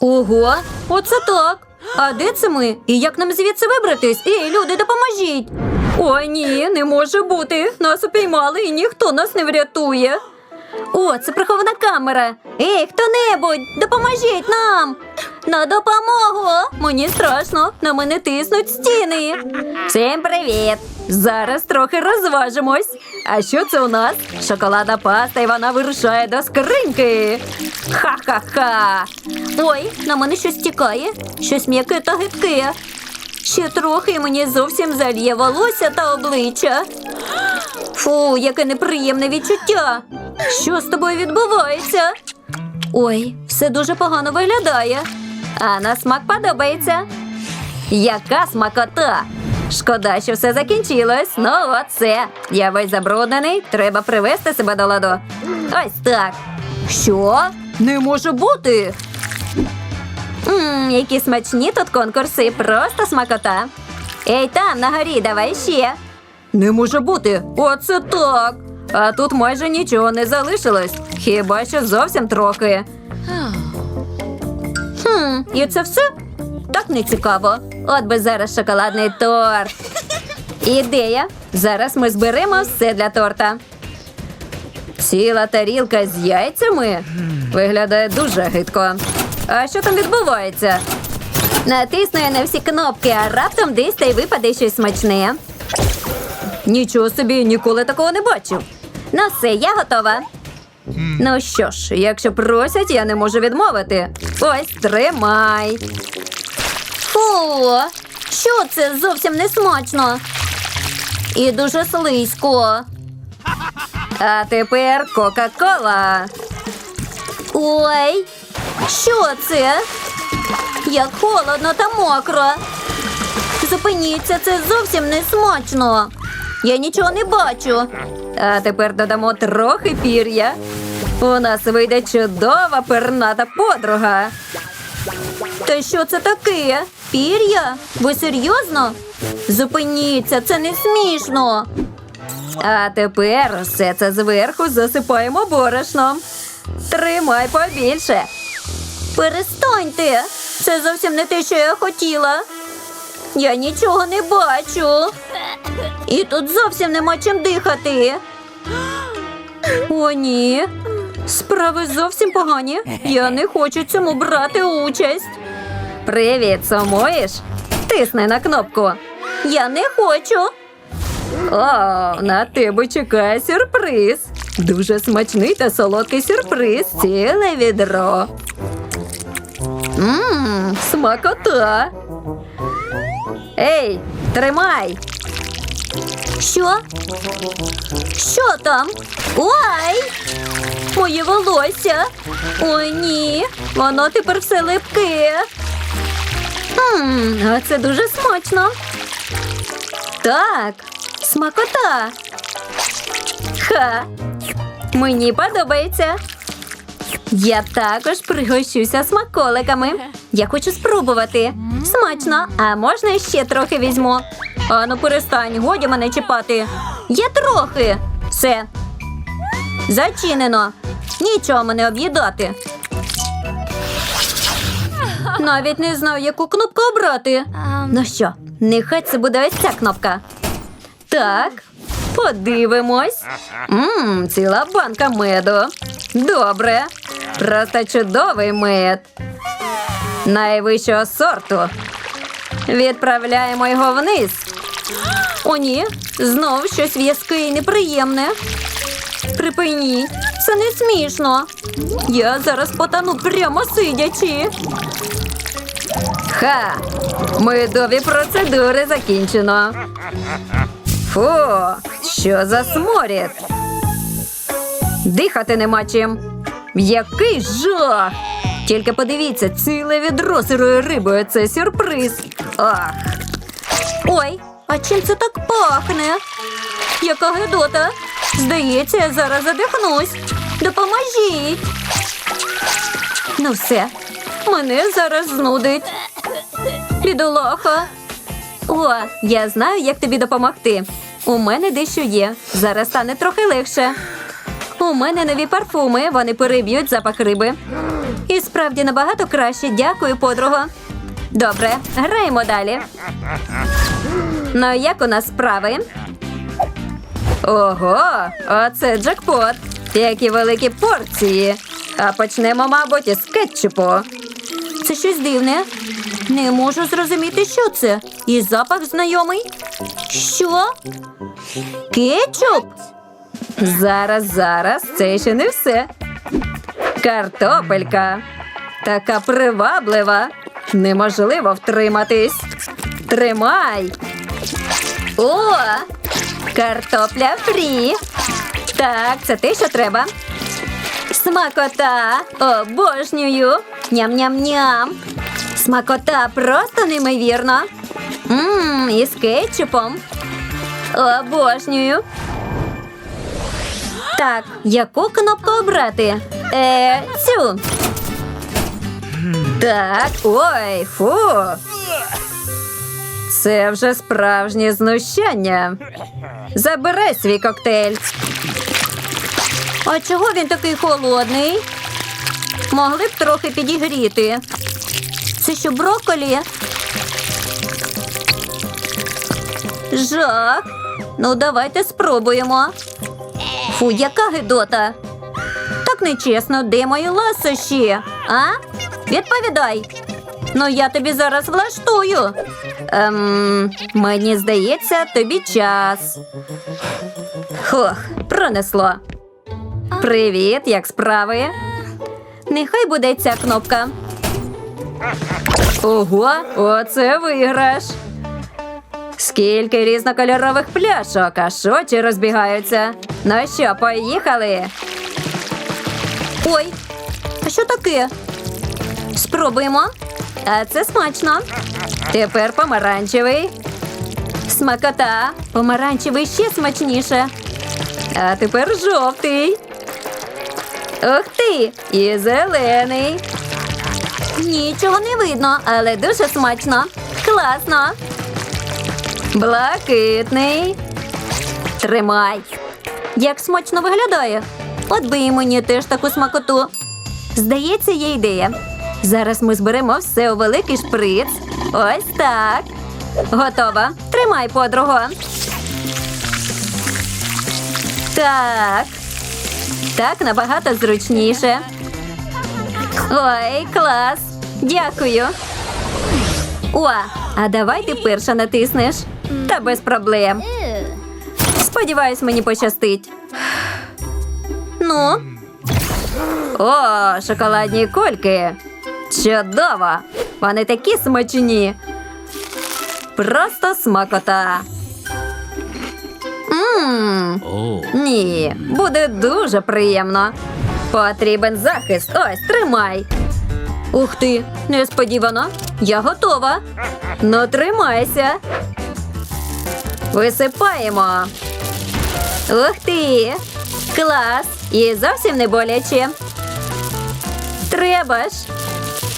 Ого, оце так. А де це ми? І як нам звідси вибратись? Ей, люди, допоможіть! Ой, ні, не може бути. Нас упіймали і ніхто нас не врятує. О, це прихована камера. Ей, хто-небудь, допоможіть нам! На допомогу! Мені страшно, на мене тиснуть стіни. Всім привіт! Зараз трохи розважимось. А що це у нас? Шоколадна паста, і вона вирушає до скриньки. Ха-ха-ха! Ой, на мене щось тікає, щось м'яке та гидке. Ще трохи мені зовсім зальє волосся та обличчя. Фу, яке неприємне відчуття. Що з тобою відбувається? Ой, все дуже погано виглядає. А на смак подобається. Яка смакота! Шкода, що все закінчилось. Ну, оце. Я весь забруднений, треба привести себе до ладу. Ось так. Що? Не може бути. Ммм, які смачні тут конкурси, просто смакота. Ей, там, на горі, давай ще. Не може бути, оце так. А тут майже нічого не залишилось. Хіба що зовсім трохи. Хм, і це все? Так не цікаво. От би зараз шоколадний торт. Ідея. Зараз ми зберемо все для торта. Ціла тарілка з яйцями виглядає дуже гидко. А що там відбувається? Натисну я на всі кнопки, а раптом десь та й випаде щось смачне. Нічого собі ніколи такого не бачив. Ну все, я готова. Ну що ж, якщо просять, я не можу відмовити. Ось тримай. Фу, що це зовсім не смачно. І дуже слизько. А тепер Кока-Кола. Ой, що це? Як холодно та мокро. Зупиніться, це зовсім не смачно. Я нічого не бачу. А тепер додамо трохи пір'я. У нас вийде чудова перната подруга. Та що це таке? Пір'я? Ви серйозно? Зупиніться, це не смішно. А тепер все це зверху засипаємо борошном. Тримай побільше. Перестаньте. Це зовсім не те, що я хотіла. Я нічого не бачу. І тут зовсім нема чим дихати. О, ні. Справи зовсім погані. Я не хочу цьому брати участь. Привіт, сумуєш? Тисни на кнопку. Я не хочу. О, на тебе чекає сюрприз. Дуже смачний та солодкий сюрприз. Ціле відро. Ммм, смакота. Ей, тримай. Що? Що там? Ой! Моє волосся. Ой, ні. Воно тепер все липке. Ммм, а це дуже смачно. Так, смакота. Ха. Мені подобається. Я також пригощуся смаколиками. Я хочу спробувати. Смачно, а можна ще трохи візьму. Ану, перестань, годі мене чіпати. Я трохи. Все. Зачинено. Нічого мене об'їдати. Навіть не знаю, яку кнопку обрати. Ну що, нехай це буде ось ця кнопка. Так, подивимось. Ммм, ціла банка меду. Добре. Просто чудовий мед. Найвищого сорту. Відправляємо його вниз. О, ні, знов щось в'язке і неприємне. Припиніть, це не смішно. Я зараз потону прямо сидячи. Ха! Медові процедури закінчено. Фу, що за сморід? Дихати нема чим. Який жах! Тільки подивіться, ціле відро сирої риби це сюрприз. Ах. Ой, а чим це так пахне? Яка гидота? Здається, я зараз задихнусь. Допоможіть. Ну все, мене зараз знудить. Бідолаха. О, я знаю, як тобі допомогти. У мене дещо є. Зараз стане трохи легше. У мене нові парфуми, вони переб'ють запах риби. І справді набагато краще. Дякую, подруго. Добре, граємо далі. Ну, як у нас справи? Ого, оце джекпот. Які великі порції. А почнемо, мабуть, із кетчупу. Це щось дивне. Не можу зрозуміти, що це. І запах знайомий. Що? Кетчуп? Зараз, зараз, це ще не все. Картопелька. Така приваблива. Неможливо втриматись. Тримай. О! Картопля фрі. Так, це те, що треба. Смакота! Обожнюю! Ням-ням-ням! Смакота просто неймовірно. Ммм, із кетчупом. Обожнюю. Так, яку кнопку обрати? Е, цю. Так, ой, фу. Це вже справжнє знущання. Забирай свій коктейль. А чого він такий холодний? Могли б трохи підігріти. Це що брокколі? Жах. Ну, давайте спробуємо. Фу, яка гидота. Так нечесно, де мої ласощі? А? Відповідай. Ну, я тобі зараз влаштую. Ем, мені здається, тобі час. Хух, пронесло. Привіт, як справи? Нехай буде ця кнопка. Ого, оце виграш. Скільки різнокольорових пляшок, а шоті розбігаються. Ну що, поїхали? Ой, а що таке? Спробуємо. А це смачно. Тепер помаранчевий. Смакота. Помаранчевий ще смачніше. А тепер жовтий. Ух ти! І зелений. Нічого не видно, але дуже смачно. Класно. Блакитний. Тримай. Як смачно виглядає. От би і мені теж таку смакоту. Здається, є ідея. Зараз ми зберемо все у великий шприц. Ось так. Готова. Тримай, подруго. Так. Так набагато зручніше. Ой, клас. Дякую. О, а давай ти перша натиснеш. Та без проблем. Сподіваюсь, мені пощастить. Ну. О, шоколадні кульки. Чудово! Вони такі смачні. Просто смакота. Ммм. Ні, буде дуже приємно. Потрібен захист. Ось, тримай. Ух ти, несподівано. Я готова. Ну, тримайся. Висипаємо. Ух ти! Клас! І зовсім не боляче. Треба ж.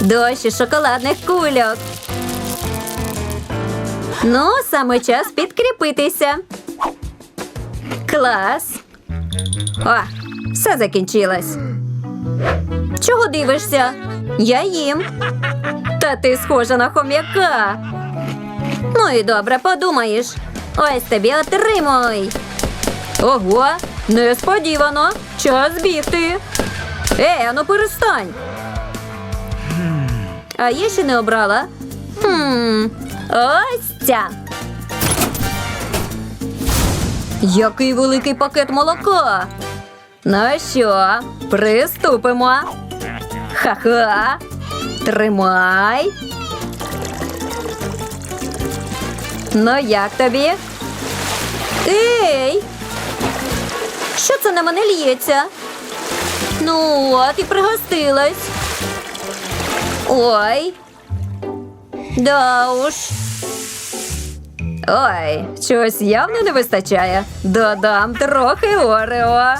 Дощ із шоколадних кульок. Ну, саме час підкріпитися. Клас. О, все закінчилось. Чого дивишся? Я їм. Та ти схожа на хом'яка. Ну і добре, подумаєш. Ось тобі отримуй. Ого, несподівано. Час бігти. Ей, ану перестань. А я ще не обрала. Хм, ось ця. Який великий пакет молока. Ну що, приступимо. Ха-ха. Тримай. Ну, як тобі? Ей! Що це на мене лється? Ну, от і пригостилась. Ой. Да уж. Ой, чогось явно не вистачає. Додам трохи Орео.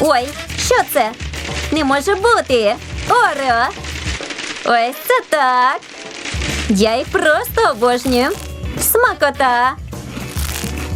Ой, що це? Не може бути. Орео. Ось це так. Я їх просто обожнюю. Смакота.